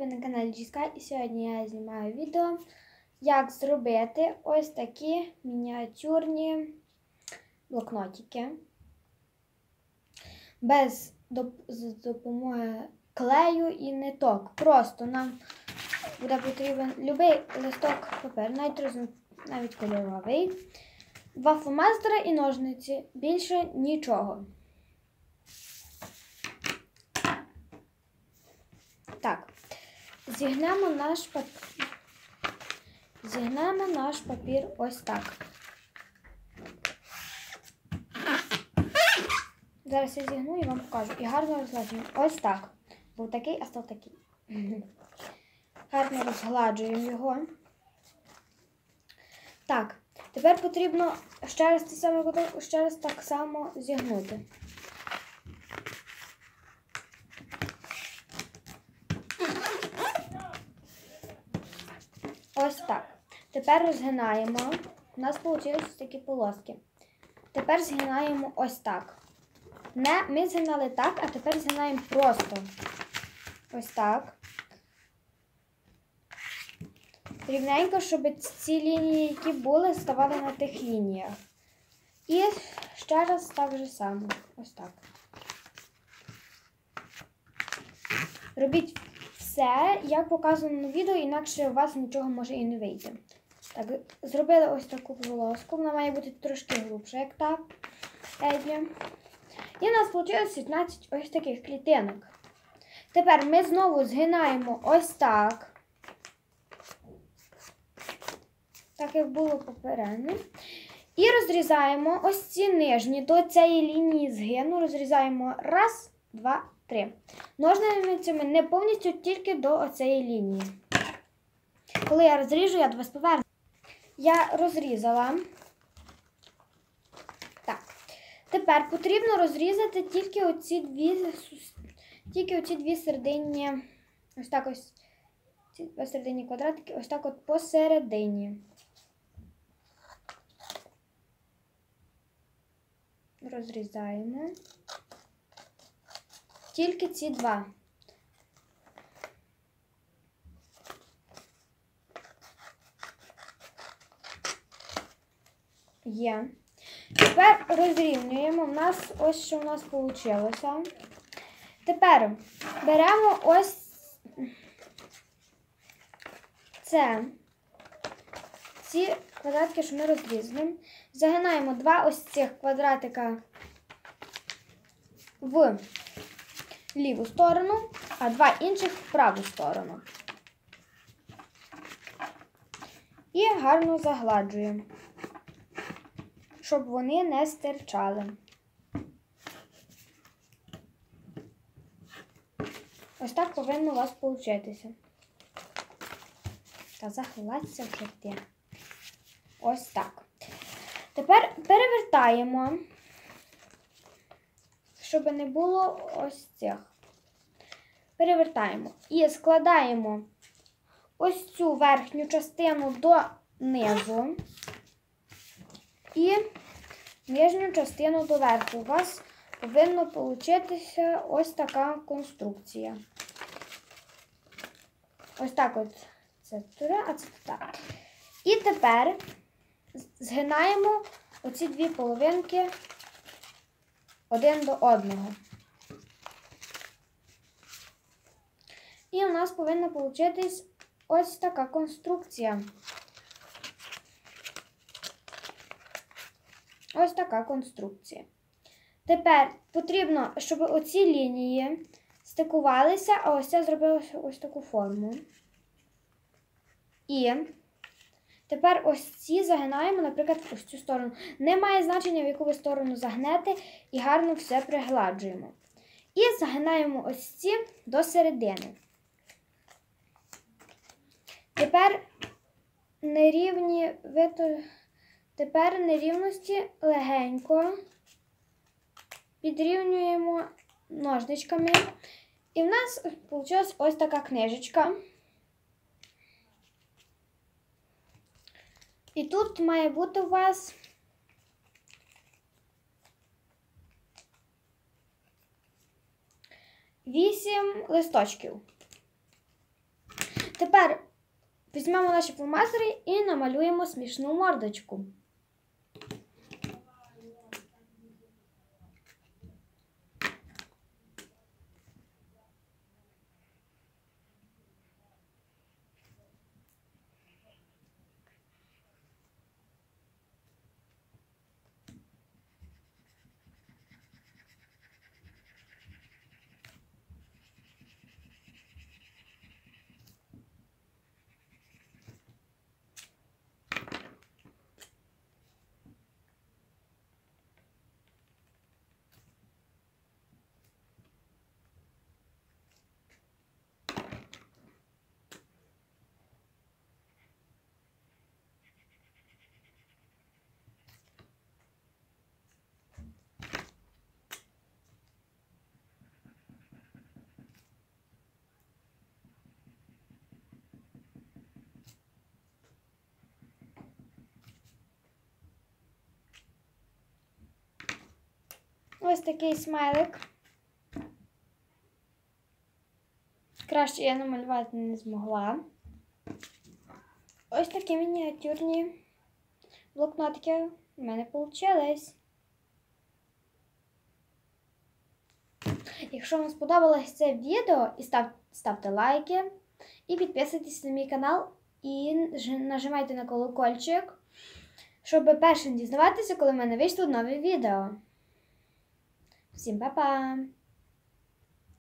ви на каналі Джіска і сьогодні я знімаю відео, як зробити ось такі мініатюрні блокнотики без допомоги клею і ниток. Просто нам буде потрібен будь-який листок паперу, навіть, навіть кольоровий, два фломастери і ножниці. Більше нічого. Так, зігнемо наш папір. Зігнемо наш папір ось так. Зараз я зігну і вам покажу. І гарно розгладжуємо. Ось так. Був такий, а став такий. Гарно розгладжуємо його. Так, тепер потрібно ще раз, те саме, ще раз так само зігнути. Ось так. Тепер розгинаємо. У нас вийшли такі полоски. Тепер згинаємо ось так. Не, ми згинали так, а тепер згинаємо просто. Ось так. Рівненько, щоб ці лінії, які були, ставали на тих лініях. І ще раз так же само. Ось так. Робіть все, як показано на відео, інакше у вас нічого може і не вийти. Так, зробили ось таку полоску. Вона має бути трошки глибша, як та Еді. І у нас вийшло 15 ось таких клітинок. Тепер ми знову згинаємо ось так. Так, як було попередньо. І розрізаємо ось ці нижні до цієї лінії згину. Розрізаємо раз, два, три. Ножницями не повністю тільки до оцеї лінії. Коли я розріжу, я до вас поверну. Я розрізала. Так. Тепер потрібно розрізати тільки оці дві тільки оці дві серединні, ось так ось ці два серединні квадратики, ось так от посередині. Розрізаємо. Тільки ці два. Є. Тепер розрівнюємо. У нас ось що у нас вийшло. Тепер беремо ось це. Ці квадратики, що ми розрізали. Загинаємо два ось цих квадратика в ліву сторону, а два інших в праву сторону. І гарно загладжуємо, щоб вони не стирчали. Ось так повинно у вас получитися. Та захилатися вже ти. Ось так. Тепер перевертаємо, щоб не було ось цих. Перевертаємо і складаємо ось цю верхню частину до низу і нижню частину до верху. У вас повинна получитися ось така конструкція. Ось так от це туди, а це так. І тепер згинаємо оці дві половинки один до одного. І у нас повинна получитись ось така конструкція. Ось така конструкція. Тепер потрібно, щоб оці лінії стикувалися, а ось це зробилося ось таку форму. І тепер ось ці загинаємо, наприклад, ось цю сторону. Немає значення, в яку ви сторону загнете, і гарно все пригладжуємо. І загинаємо ось ці до середини. Тепер нерівні Тепер нерівності легенько підрівнюємо ножничками. І в нас вийшла ось така книжечка. І тут має бути у вас вісім листочків. Тепер візьмемо наші фломастери і намалюємо смішну мордочку. Ось такий смайлик. Краще я намалювати не змогла. Ось такі мініатюрні блокнотики в мене вийшли. Якщо вам сподобалось це відео, ставте лайки, і підписуйтесь на мій канал, і нажимайте на колокольчик, щоб першим дізнаватися, коли в мене вийшло нове відео. 行拜拜。